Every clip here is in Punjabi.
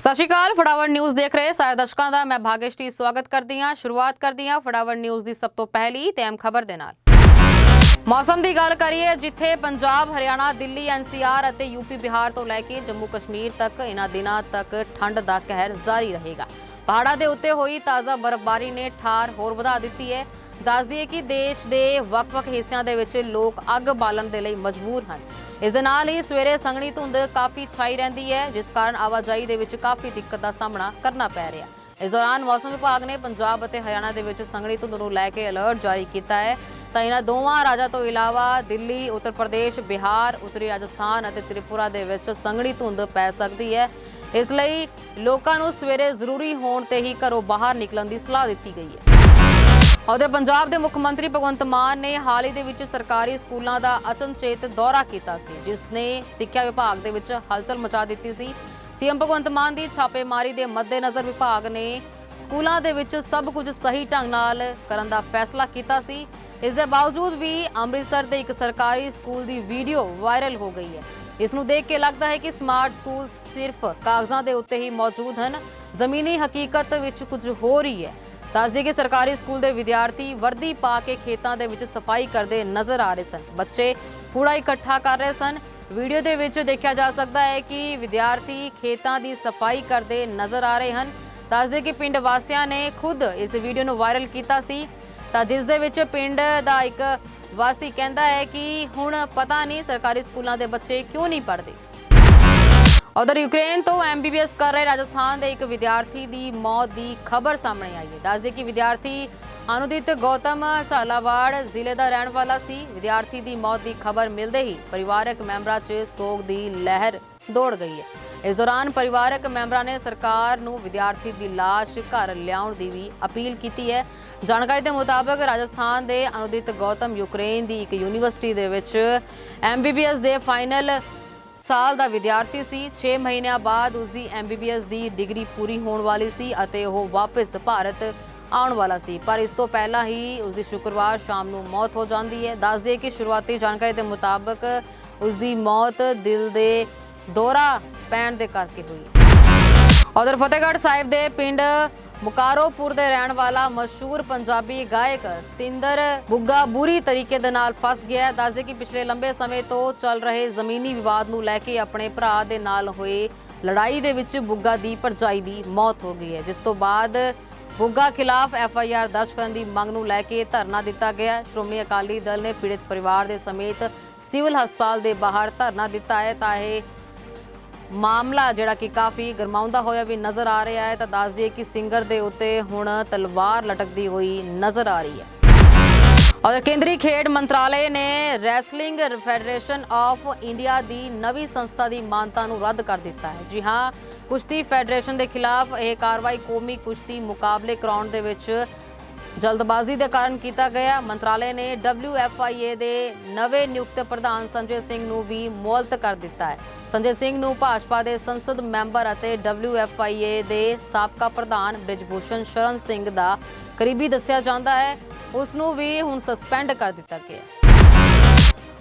ਸਤਿ ਸ਼੍ਰੀ ਅਕਾਲ ਫਟਾਵਟ ਨਿਊਜ਼ ਦੇਖ ਰਹੇ ਸਾਰੇ ਦਰਸ਼ਕਾਂ ਦਾ, ਮੈਂ ਭਾਗੇਸ਼ਟੀ ਸਵਾਗਤ ਕਰਦੀ ਹਾਂ, ਸ਼ੁਰੂਆਤ ਕਰਦੀ ਹਾਂ ਫਟਾਵਟ ਨਿਊਜ਼ ਦੀ ਸਭ ਤੋਂ ਪਹਿਲੀ ਤੇ ਅਹਿਮ ਖਬਰ ਦੇ ਨਾਲ। ਮੌਸਮ ਦੀ ਗੱਲ ਕਰੀਏ, ਜਿੱਥੇ ਪੰਜਾਬ, ਹਰਿਆਣਾ, ਦਿੱਲੀ ਐਨਸੀਆਰ ਅਤੇ ਯੂਪੀ ਬਿਹਾਰ ਤੋਂ ਲੈ ਕੇ ਜੰਮੂ ਕਸ਼ਮੀਰ ਤੱਕ ਇਹਨਾਂ ਦਿਨਾਂ ਤੱਕ ਠੰਡ ਦਾ ਕਹਿਰ ਜਾਰੀ ਰਹੇਗਾ। ਪਹਾੜਾਂ ਦੇ ਉੱਤੇ ਹੋਈ ਤਾਜ਼ਾ ਬਰਫ਼ਬਾਰੀ ਨੇ ਠਾਰ ਹੋਰ ਵਧਾ ਦਿੱਤੀ ਹੈ। ਦੱਸ ਦਈਏ ਕਿ ਦੇਸ਼ ਦੇ ਵੱਖ-ਵੱਖ ਹਿੱਸਿਆਂ ਦੇ ਵਿੱਚ ਲੋਕ ਅੱਗ ਬਾਲਣ ਦੇ ਲਈ ਮਜਬੂਰ ਹਨ। ਇਸ ਦੇ ਨਾਲ ਹੀ ਸਵੇਰੇ ਸੰਘਣੀ ਧੁੰਦ ਕਾਫੀ ਛਾਈ ਰਹਿੰਦੀ ਹੈ, ਜਿਸ ਕਾਰਨ ਆਵਾਜਾਈ ਦੇ ਵਿੱਚ ਕਾਫੀ ਦਿੱਕਤ ਦਾ ਸਾਹਮਣਾ ਕਰਨਾ ਪੈ ਰਿਹਾ ਇਸ ਦੌਰਾਨ ਮੌਸਮ ਵਿਭਾਗ ਨੇ ਪੰਜਾਬ ਅਤੇ ਹਰਿਆਣਾ ਦੇ ਵਿੱਚ ਸੰਘਣੀ ਧੁੰਦ ਨੂੰ ਲੈ ਕੇ ਅਲਰਟ ਜਾਰੀ ਕੀਤਾ ਹੈ। ਤਾਂ ਇਹਨਾਂ ਦੋਵਾਂ ਰਾਜਾਂ ਤੋਂ ਇਲਾਵਾ ਦਿੱਲੀ, ਉੱਤਰ ਪ੍ਰਦੇਸ਼, ਬਿਹਾਰ, ਉੱਤਰੀ ਰਾਜਸਥਾਨ ਅਤੇ ਤ੍ਰਿਪੁਰਾ ਦੇ ਵਿੱਚ ਸੰਘਣੀ ਧੁੰਦ ਪੈ ਸਕਦੀ ਹੈ। ਇਸ ਲਈ ਲੋਕਾਂ ਨੂੰ ਸਵੇਰੇ ਜ਼ਰੂਰੀ ਹੋਣ ਤੇ ਹੀ ਘਰੋਂ ਬਾਹਰ ਨਿਕਲਣ ਦੀ ਸਲਾਹ ਦਿੱਤੀ ਗਈ ਹੈ। ਉਧਰ ਪੰਜਾਬ ਦੇ ਮੁੱਖ ਮੰਤਰੀ ਭਗਵੰਤ ਮਾਨ ਨੇ ਹਾਲ ਹੀ ਦੇ ਵਿੱਚ ਸਰਕਾਰੀ ਸਕੂਲਾਂ ਦਾ ਅਚਨਚੇਤ ਦੌਰਾ ਕੀਤਾ ਸੀ, ਜਿਸ ਨੇ ਸਿੱਖਿਆ ਵਿਭਾਗ ਦੇ ਵਿੱਚ ਹਲਚਲ ਮਚਾ ਦਿੱਤੀ ਸੀ। ਸੀਐਮ ਭਗਵੰਤ ਮਾਨ ਦੀ ਛਾਪੇਮਾਰੀ ਦੇ ਮੱਦੇਨਜ਼ਰ ਵਿਭਾਗ ਨੇ ਸਕੂਲਾਂ ਦੇ ਵਿੱਚ ਸਭ ਕੁਝ ਸਹੀ ਢੰਗ ਨਾਲ ਕਰਨ ਦਾ ਫੈਸਲਾ ਕੀਤਾ ਸੀ। ਇਸ ਦੇ ਬਾਵਜੂਦ ਵੀ ਅੰਮ੍ਰਿਤਸਰ ਦੇ ਇੱਕ ਸਰਕਾਰੀ ਸਕੂਲ ਦੀ ਵੀਡੀਓ ਵਾਇਰਲ ਹੋ ਗਈ ਹੈ। ਇਸ ਨੂੰ ਦੇਖ ਕੇ ਲੱਗਦਾ ਹੈ ਕਿ ਸਮਾਰਟ ਸਕੂਲ ਸਿਰਫ ਕਾਗਜ਼ਾਂ ਦੇ ਉੱਤੇ ਹੀ ਮੌਜੂਦ ਹਨ। ਜ਼ਮੀਨੀ ਹਕੀਕਤ ਵਿੱਚ ਕੁਝ ਹੋ ਰਹੀ ਹੈ। ਦੱਸਦੇ ਕਿ ਸਰਕਾਰੀ ਸਕੂਲ ਦੇ ਵਿਦਿਆਰਥੀ ਵਰਦੀ ਪਾ ਕੇ ਖੇਤਾਂ ਦੇ ਵਿੱਚ ਸਫ਼ਾਈ ਕਰਦੇ ਨਜ਼ਰ ਆ ਰਹੇ ਸਨ। ਬੱਚੇ ਕੂੜਾ ਇਕੱਠਾ ਕਰ ਰਹੇ ਸਨ। ਵੀਡੀਓ ਦੇ ਵਿੱਚ ਦੇਖਿਆ ਜਾ ਸਕਦਾ ਹੈ ਕਿ ਵਿਦਿਆਰਥੀ ਖੇਤਾਂ ਦੀ ਸਫ਼ਾਈ ਕਰਦੇ ਨਜ਼ਰ ਆ ਰਹੇ ਹਨ। ਦੱਸਦੇ ਕਿ ਪਿੰਡ ਵਾਸੀਆਂ ਨੇ ਖੁਦ ਇਸ ਵੀਡੀਓ ਨੂੰ ਵਾਇਰਲ ਕੀਤਾ ਸੀ। ਤਾਂ ਜਿਸ ਦੇ ਵਿੱਚ ਪਿੰਡ ਦਾ ਇੱਕ ਵਾਸੀ ਕਹਿੰਦਾ ਹੈ ਕਿ ਹੁਣ ਪਤਾ ਨਹੀਂ ਸਰਕਾਰੀ ਸਕੂਲਾਂ ਦੇ ਬੱਚੇ ਕਿਉਂ ਨਹੀਂ ਪੜ੍ਹਦੇ। ਉਧਰ ਯੂਕਰੇਨ ਤੋਂ ਐਮਬੀਬੀਐਸ ਕਰ ਰਹੇ ਰਾਜਸਥਾਨ ਦੇ ਇੱਕ ਵਿਦਿਆਰਥੀ ਦੀ ਮੌਤ ਦੀ ਖਬਰ ਸਾਹਮਣੇ ਆਈ ਹੈ। ਦੱਸਦੇ ਕਿ ਵਿਦਿਆਰਥੀ ਅਨੁਦਿਤ ਗੌਤਮ ਝਾਲਾਵਾੜ ਜ਼ਿਲ੍ਹੇ ਦਾ ਰਹਿਣ ਵਾਲਾ ਸੀ। ਵਿਦਿਆਰਥੀ ਦੀ ਮੌਤ ਦੀ ਖਬਰ ਮਿਲਦੇ ਹੀ ਪਰਿਵਾਰਕ ਮੈਂਬਰਾਂ 'ਚ ਸੋਗ ਦੀ ਲਹਿਰ ਦੌੜ ਗਈ ਹੈ। ਇਸ ਦੌਰਾਨ ਪਰਿਵਾਰਕ ਮੈਂਬਰਾਂ ਨੇ ਸਰਕਾਰ ਨੂੰ ਵਿਦਿਆਰਥੀ ਦੀ ਲਾਸ਼ ਘਰ ਲਿਆਉਣ ਦੀ ਵੀ ਅਪੀਲ ਕੀਤੀ ਹੈ। ਜਾਣਕਾਰੀ ਦੇ ਮੁਤਾਬਕ ਰਾਜਸਥਾਨ ਦੇ ਅਨੁਦਿਤ ਗੌਤਮ ਯੂਕਰੇਨ ਦੀ ਇੱਕ ਯੂਨੀਵਰਸਿਟੀ ਦੇ ਵਿੱਚ ਐਮਬੀਬੀਐਸ ਦੇ ਫਾਈਨਲ ਸਾਲ ਦਾ ਵਿਦਿਆਰਥੀ ਸੀ 6 ਮਹੀਨਿਆਂ ਬਾਅਦ ਉਸ ਦੀ ਐਮਬੀਬੀਐਸ ਦੀ ਡਿਗਰੀ ਪੂਰੀ ਹੋਣ ਵਾਲੀ ਸੀ ਅਤੇ ਉਹ ਵਾਪਸ ਭਾਰਤ ਆਉਣ ਵਾਲਾ ਸੀ। ਪਰ ਇਸ ਤੋਂ ਪਹਿਲਾਂ ਹੀ ਉਸ ਦੀ ਸ਼ੁੱਕਰਵਾਰ ਸ਼ਾਮ ਨੂੰ ਮੌਤ ਹੋ ਜਾਂਦੀ ਹੈ। ਦੱਸ ਦਈਏ ਕਿ ਸ਼ੁਰੂਆਤੀ ਜਾਣਕਾਰੀ ਦੇ ਮੁਤਾਬਕ ਉਸ ਦੀ ਮੌਤ ਦਿਲ ਦੇ ਦੌਰਾ ਪੈਣ ਦੇ ਕਰਕੇ ਹੋਈ ਉਧਰ ਫਤਿਹਗੜ੍ਹ ਸਾਹਿਬ ਦੇ ਪਿੰਡ ਬੁਕਾਰੋਪੁਰ ਦੇ ਰਹਿਣ ਵਾਲਾ ਮਸ਼ਹੂਰ ਪੰਜਾਬੀ ਗਾਇਕ ਸਤਿੰਦਰ ਬੁੱਗਾ ਬੁਰੀ ਤਰੀਕੇ ਦੇ ਨਾਲ ਫਸ ਗਿਆ ਹੈ। ਦੱਸਦੇ ਕਿ ਪਿਛਲੇ ਲੰਬੇ ਸਮੇਂ ਤੋਂ ਚੱਲ ਰਹੇ ਜ਼ਮੀਨੀ ਵਿਵਾਦ ਨੂੰ ਲੈ ਕੇ ਆਪਣੇ ਭਰਾ ਦੇ ਨਾਲ ਹੋਏ ਲੜਾਈ ਦੇ ਵਿੱਚ ਬੁੱਗਾ ਦੀ ਭਰਜਾਈ ਦੀ ਮੌਤ ਹੋ ਗਈ ਹੈ। ਜਿਸ ਤੋਂ ਬਾਅਦ ਬੁੱਗਾ ਖਿਲਾਫ ਐਫ ਆਈ ਆਰ ਦਰਜ ਕਰਨ ਦੀ ਮੰਗ ਨੂੰ ਲੈ ਕੇ ਧਰਨਾ ਦਿੱਤਾ ਗਿਆ ਸ਼੍ਰੋਮਣੀ ਅਕਾਲੀ ਦਲ ਨੇ ਪੀੜਤ ਪਰਿਵਾਰ ਦੇ ਸਮੇਤ ਸਿਵਲ ਹਸਪਤਾਲ ਦੇ ਬਾਹਰ ਧਰਨਾ ਦਿੱਤਾ ਹੈ। ਤਾਂ ਇਹ ਮਾਮਲਾ ਜਿਹੜਾ ਕਿ ਕਾਫੀ ਗਰਮਾਉਂਦਾ ਹੋਇਆ ਵੀ ਨਜ਼ਰ ਆ ਰਿਹਾ ਹੈ, ਤਾਂ ਦੱਸ ਦਈਏ ਕਿ ਸਿੰਗਰ ਦੇ ਉੱਤੇ ਹੁਣ ਤਲਵਾਰ ਲਟਕਦੀ ਹੋਈ ਨਜ਼ਰ ਆ ਰਹੀ ਹੈ। ਔਰ ਕੇਂਦਰੀ ਖੇਡ ਮੰਤਰਾਲੇ ਨੇ ਰੈਸਲਿੰਗ ਫੈਡਰੇਸ਼ਨ ਆਫ ਇੰਡੀਆ ਦੀ ਨਵੀਂ ਸੰਸਥਾ ਦੀ ਮਾਨਤਾ ਨੂੰ ਰੱਦ ਕਰ ਦਿੱਤਾ ਹੈ। ਜੀ ਹਾਂ, ਕੁਸ਼ਤੀ ਫੈਡਰੇਸ਼ਨ ਦੇ ਖਿਲਾਫ ਇਹ ਕਾਰਵਾਈ ਕੌਮੀ ਕੁਸ਼ਤੀ ਮੁਕਾਬਲੇ ਕਰਾਉਣ ਦੇ ਵਿੱਚ ਜਲਦਬਾਜ਼ੀ ਦੇ ਕਾਰਨ ਕੀਤਾ ਗਿਆ। ਮੰਤਰਾਲੇ ਨੇ WFIA ਦੇ ਨਵੇਂ ਨਿਯੁਕਤ ਪ੍ਰਧਾਨ ਸੰਜੇ ਸਿੰਘ ਨੂੰ ਵੀ ਮੁਅੱਤਲ ਕਰ ਦਿੱਤਾ ਹੈ। ਸੰਜੇ ਸਿੰਘ ਨੂੰ ਭਾਜਪਾ ਦੇ ਸੰਸਦ ਮੈਂਬਰ ਅਤੇ WFIA ਦੇ ਸਾਬਕਾ ਪ੍ਰਧਾਨ ਬ੍ਰਿਜਭੂਸ਼ਣ ਸ਼ਰਨ ਸਿੰਘ ਦਾ ਕਰੀਬੀ ਦੱਸਿਆ ਜਾਂਦਾ ਹੈ। ਉਸ ਨੂੰ ਵੀ ਹੁਣ ਸਸਪੈਂਡ ਕਰ ਦਿੱਤਾ ਗਿਆ।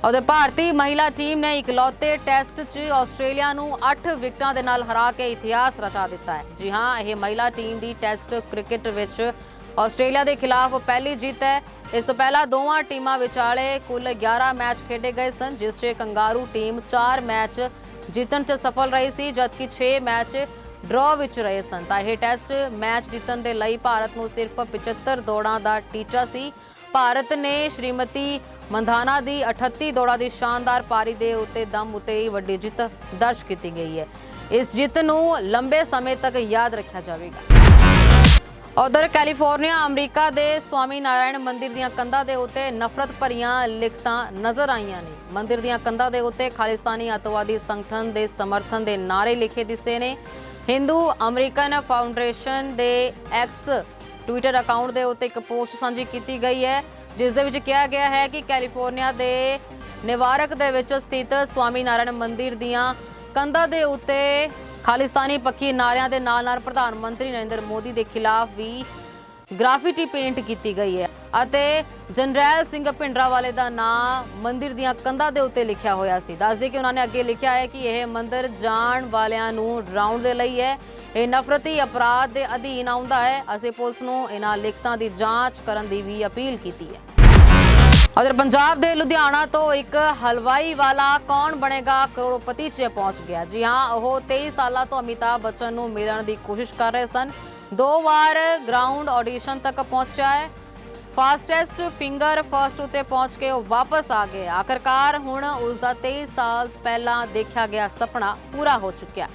ਉਹਦੇ ਭਾਰਤੀ ਮਹਿਲਾ ਟੀਮ ਨੇ ਇਕਲੌਤੇ ਟੈਸਟ 'ਚ ਆਸਟ੍ਰੇਲੀਆ ਨੂੰ 8 ਵਿਕਟਾਂ ਦੇ ਨਾਲ ਹਰਾ ਕੇ ਇਤਿਹਾਸ ਰਚਾ ਦਿੱਤਾ ਹੈ। ਜੀ ਹਾਂ, ਇਹ ਮਹਿਲਾ ਟੀਮ ਦੀ ਟੈਸਟ ਕ੍ਰਿਕਟ ਵਿੱਚ ਆਸਟ੍ਰੇਲੀਆ ਦੇ ਖਿਲਾਫ ਪਹਿਲੀ ਜਿੱਤ ਹੈ। ਇਸ ਤੋਂ ਪਹਿਲਾਂ ਦੋਵਾਂ ਟੀਮਾਂ ਵਿਚਾਲੇ ਕੁੱਲ 11 ਮੈਚ ਖੇਡੇ ਗਏ ਸਨ, ਜਿਸ 'ਚ ਕੰਗਾਰੂ ਟੀਮ 4 ਮੈਚ ਜਿੱਤਣ 'ਚ ਸਫਲ ਰਹੀ ਸੀ, ਜਦਕਿ 6 ਮੈਚ ਡਰਾਅ ਵਿੱਚ ਰਹੇ ਸਨ। ਤਾਂ ਇਹ ਟੈਸਟ ਮੈਚ ਜਿੱਤਣ ਦੇ ਲਈ ਭਾਰਤ ਨੂੰ ਸਿਰਫ 75 ਦੌੜਾਂ ਦਾ ਟੀਚਾ ਸੀ। ਭਾਰਤ ਨੇ ਸ਼੍ਰੀਮਤੀ ਮੰਧਾਨਾ ਦੀ 38 ਦੌੜਾਂ ਦੀ ਸ਼ਾਨਦਾਰ ਪਾਰੀ ਦੇ ਉੱਤੇ ਦਮ ਉਤੇ ਹੀ ਵੱਡੀ ਜਿੱਤ ਦਰਜ ਕੀਤੀ ਗਈ ਹੈ। ਇਸ ਜਿੱਤ ਨੂੰ ਲੰਬੇ ਸਮੇਂ ਤੱਕ ਯਾਦ ਰੱਖਿਆ ਜਾਵੇਗਾ। ਉਧਰ ਕੈਲੀਫੋਰਨੀਆ, ਅਮਰੀਕਾ ਦੇ ਸਵਾਮੀ ਨਾਰਾਇਣ ਮੰਦਿਰ ਦੀਆਂ ਕੰਧਾਂ ਦੇ ਉੱਤੇ ਨਫ਼ਰਤ ਭਰੀਆਂ ਲਿਖਤਾਂ ਨਜ਼ਰ ਆਈਆਂ ਨੇ। ਮੰਦਿਰ ਦੀਆਂ ਕੰਧਾਂ ਦੇ ਉੱਤੇ ਖਾਲਿਸਤਾਨੀ ਅੱਤਵਾਦੀ ਸੰਗਠਨ ਦੇ ਸਮਰਥਨ ਦੇ ਨਾਰੇ ਲਿਖੇ ਦਿਸੇ ਨੇ। ਹਿੰਦੂ ਅਮਰੀਕਨ ਫਾਊਂਡੇਸ਼ਨ ਦੇ ਐਕਸ ਟਵਿੱਟਰ ਅਕਾਊਂਟ ਦੇ ਉੱਤੇ ਇੱਕ ਪੋਸਟ ਸਾਂਝੀ ਕੀਤੀ ਗਈ ਹੈ, ਜਿਸ ਦੇ ਵਿੱਚ ਕਿਹਾ ਗਿਆ ਹੈ ਕਿ ਕੈਲੀਫੋਰਨੀਆ ਦੇ ਨਿਵਾਰਕ ਦੇ ਵਿੱਚ ਸਥਿਤ ਸਵਾਮੀ ਨਾਰਾਇਣ ਮੰਦਿਰ ਦੀਆਂ ਕੰਧਾਂ ਦੇ ਉੱਤੇ ਖਾਲਿਸਤਾਨੀ ਪੱਖੀ ਨਾਰਿਆਂ ਦੇ ਨਾਲ ਨਾਲ ਪ੍ਰਧਾਨ ਮੰਤਰੀ ਨਰਿੰਦਰ ਮੋਦੀ ਦੇ ਖਿਲਾਫ ਵੀ ਗ੍ਰਾਫਿਟੀ ਪੇਂਟ ਕੀਤੀ ਗਈ ਹੈ ਅਤੇ ਜਨਰੈਲ ਸਿੰਘ ਭਿੰਡਰਾਵਾਲੇ ਦਾ ਨਾਂ ਮੰਦਿਰ ਦੀਆਂ ਕੰਧਾਂ ਦੇ ਉੱਤੇ ਲਿਖਿਆ ਹੋਇਆ ਸੀ। ਦੱਸਦੇ ਕਿ ਉਹਨਾਂ ਨੇ ਅੱਗੇ ਲਿਖਿਆ ਹੈ ਕਿ ਇਹ ਮੰਦਿਰ ਜਾਣ ਵਾਲਿਆਂ ਨੂੰ ਡਰਾਉਣ ਦੇ ਲਈ ਹੈ। ਇਹ ਨਫ਼ਰਤੀ ਅਪਰਾਧ ਦੇ ਅਧੀਨ ਆਉਂਦਾ ਹੈ। ਅਸੀਂ ਪੁਲਿਸ ਨੂੰ ਇਹਨਾਂ ਲਿਖਤਾਂ ਦੀ ਜਾਂਚ ਕਰਨ ਦੀ ਵੀ ਅਪੀਲ ਕੀਤੀ ਹੈ। ਅਦਰ ਪੰਜਾਬ ਦੇ ਲੁਧਿਆਣਾ ਤੋਂ ਇੱਕ ਹਲਵਾਈ ਵਾਲਾ ਕੌਣ ਬਣੇਗਾ ਕਰੋੜਪਤੀ 'ਚ ਪਹੁੰਚ ਗਿਆ। ਜੀ ਹਾਂ, ਉਹ 23 ਸਾਲਾਂ ਤੋਂ ਅਮਿਤਾਭ ਬੱਚਨ ਨੂੰ ਮਿਲਣ ਦੀ ਕੋਸ਼ਿਸ਼ ਕਰ ਰਹੇ ਸਨ। ਦੋ ਵਾਰ ਗਰਾਊਂਡ ਆਡੀਸ਼ਨ ਤੱਕ ਪਹੁੰਚਿਆ ਹੈ। ਫਾਸਟੈਸਟ ਫਿੰਗਰ ਫਰਸਟ ਉਤੇ ਪਹੁੰਚ ਕੇ ਉਹ ਵਾਪਸ ਆ ਗਏ। ਆਖਰਕਾਰ ਹੁਣ ਉਸ ਦਾ 23 ਸਾਲ ਪਹਿਲਾਂ ਦੇਖਿਆ ਗਿਆ ਸੁਪਨਾ ਪੂਰਾ ਹੋ ਚੁੱਕਿਆ।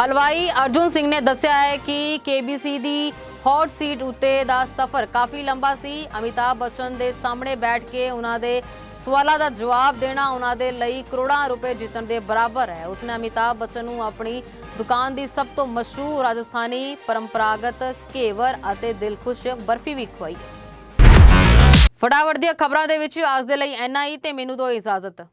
ਹਲਵਾਈ ਅਰਜੁਨ ਸਿੰਘ ਨੇ ਦੱਸਿਆ ਹੈ ਕਿ KBC ਦੀ ਹੌਟ ਸੀਟ ਉੱਤੇ ਦਾ ਸਫ਼ਰ ਕਾਫੀ ਲੰਬਾ ਸੀ। ਅਮਿਤਾਭ ਬੱਚਨ ਦੇ ਸਾਹਮਣੇ ਬੈਠ ਕੇ ਉਹਨਾਂ ਦੇ ਸਵਾਲਾਂ ਦਾ ਜਵਾਬ ਦੇਣਾ ਉਹਨਾਂ ਦੇ ਲਈ ਕਰੋੜਾਂ ਰੁਪਏ ਜਿੱਤਣ ਦੇ ਬਰਾਬਰ ਹੈ। ਉਸਨੇ ਅਮਿਤਾਭ ਬੱਚਨ ਨੂੰ ਆਪਣੀ ਦੁਕਾਨ ਦੀ ਸਭ ਤੋਂ ਮਸ਼ਹੂਰ ਰਾਜਸਥਾਨੀ ਪਰੰਪਰਾਗਤ ਘੇਵਰ ਅਤੇ ਦਿਲਖੁਸ਼ ਬਰਫੀ ਵੀ ਖਵਾਈ। ਫਟਾਫਟ ਦੀਆਂ ਖਬਰਾਂ ਦੇ ਵਿੱਚ ਅੱਜ ਦੇ ਲਈ ਇੰਨਾ ਹੀ ਤੇ ਮੈਨੂੰ ਦਿਓ ਇਜਾਜ਼ਤ।